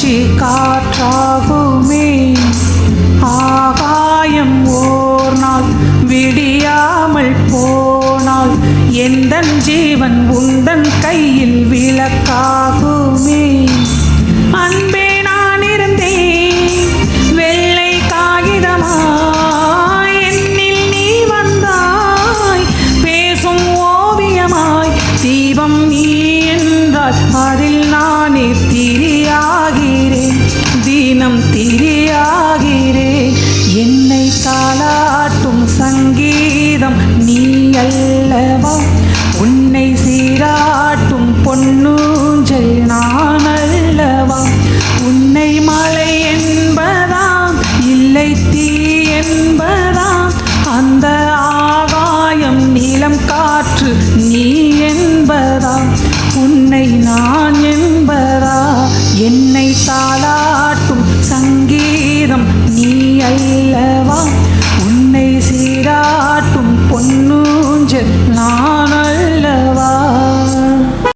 மூச்சு காற்றாகுமே. ஆகாயம் ஓர் நாள் விடியாமல் போனால். எந்தன் ஜீவன் உந்தன் கையில் விளக்கா திரியாகிறேன் என்னை தாளாட்டும் சங்கீ অন্য